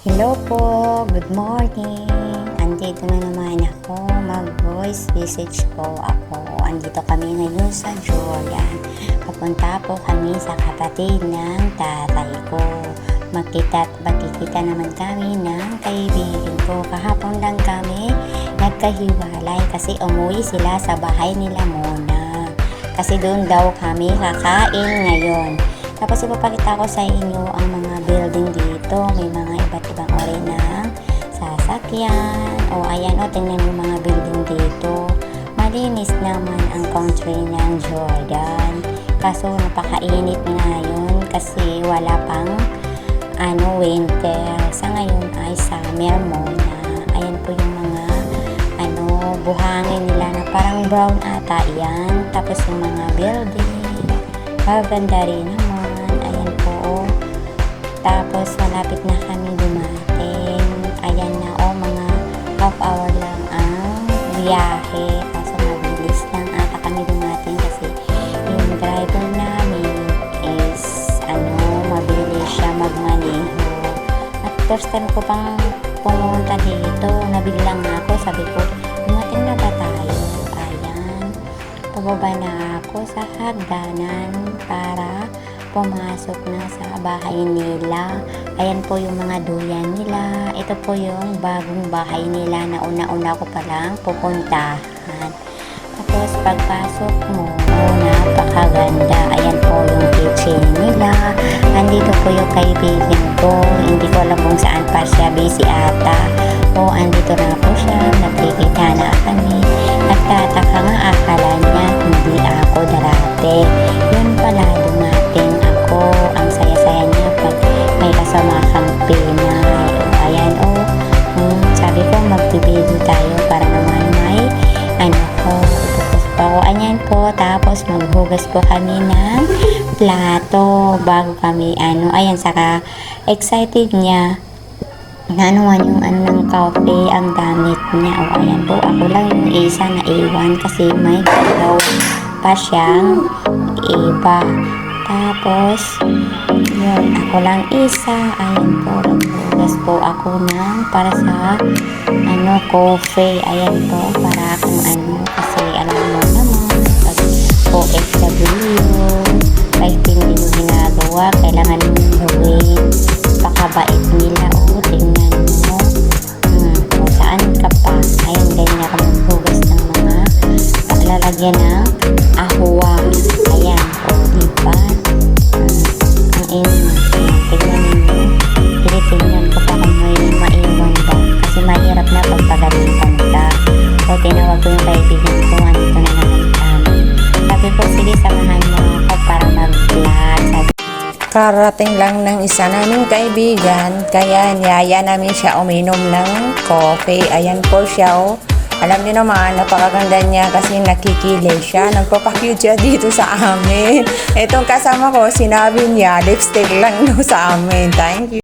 Hello po, good morning. Andito na naman ako, mag-voice message po ako. Andito kami ngayon sa Jordan. Papunta po kami sa kapatid ng tatay ko. Magkita at magkikita naman kami ng kaibigan ko. Kahapon lang kami nagkahiwalay kasi umuwi sila sa bahay nila muna. Kasi doon daw kami kakain ngayon. Tapos ipapakita ko sa inyo ang mga building dito. May mga iba't ibang ori ng sasakyan. O ayan o, tingnan yung mga building dito. Malinis naman ang country ng Jordan. Kaso napakainit ngayon kasi wala pang ano, winter. Sa ngayon ay summer muna. Ayan po yung mga ano, buhangin nila na parang brown ata yan. Tapos yung mga building. Maganda rin naman. Ayan po. Tapos malapit na kami dumating. Ayan na o, mga half hour lang ang biyahe. Kaso mabilis lang ata kami dumating kasi yung driver namin is ano, mabilis siya magmaneho. At first time ko pang pumunta dito, nabiglang ako. Sabi ko, dumating na ba tayo? Ayan. Pababa na ako sa hagdanan pumasok na sa bahay nila. Ayan po yung mga duyan nila. Ito po yung bagong bahay nila na una-una ko palang pupuntahan. Tapos pagpasok mo, napakaganda. Ayan po yung kitchen nila. Andito po yung kaibigan ko. Hindi ko alam kung saan pa siya. Busy ata. O andito na po siya. Nagkikita na kami. Nagtataka kang Pinay. O ayan o. Hmm, sabi ko magbibigay tayo para naman may ano ko. Tapos po ako. Ayan po. Tapos maghugas po kami ng plato bago kami ano. Ayan saka excited niya na man yung ano ng coffee ang gamit niya. O ayan po, ako lang yung isa na iwan kasi may galaw pa siyang iba. Tapos, yun, ako lang isa. Ayan po, nagbugas po ako ng para sa ano, coffee. Ayan po, para akong ano, kasi alam mo naman, pag OFW, kahit hindi mo ginagawa, kailangan mo wait. Pakabait nila, o, tingnan mo. Hmm, kung saan ka pa. Ayan, ganyan ako maghugas ng mga lalagyan ng pagalitan ka. O, tinawag ko yung kaibigan ko. Andito na naman kami. Sabi ko, sige, samahan mo ako para mag-vlog. Karating lang ng isa naming kaibigan, kaya niyaya namin siya uminom ng coffee. Ayan po siya, oh. Alam niyo naman, napakaganda niya kasi nakikilig siya. Nagpapakyut siya dito sa amin. Itong kasama ko, sinabi niya, lipstick lang no sa amin. Thank you.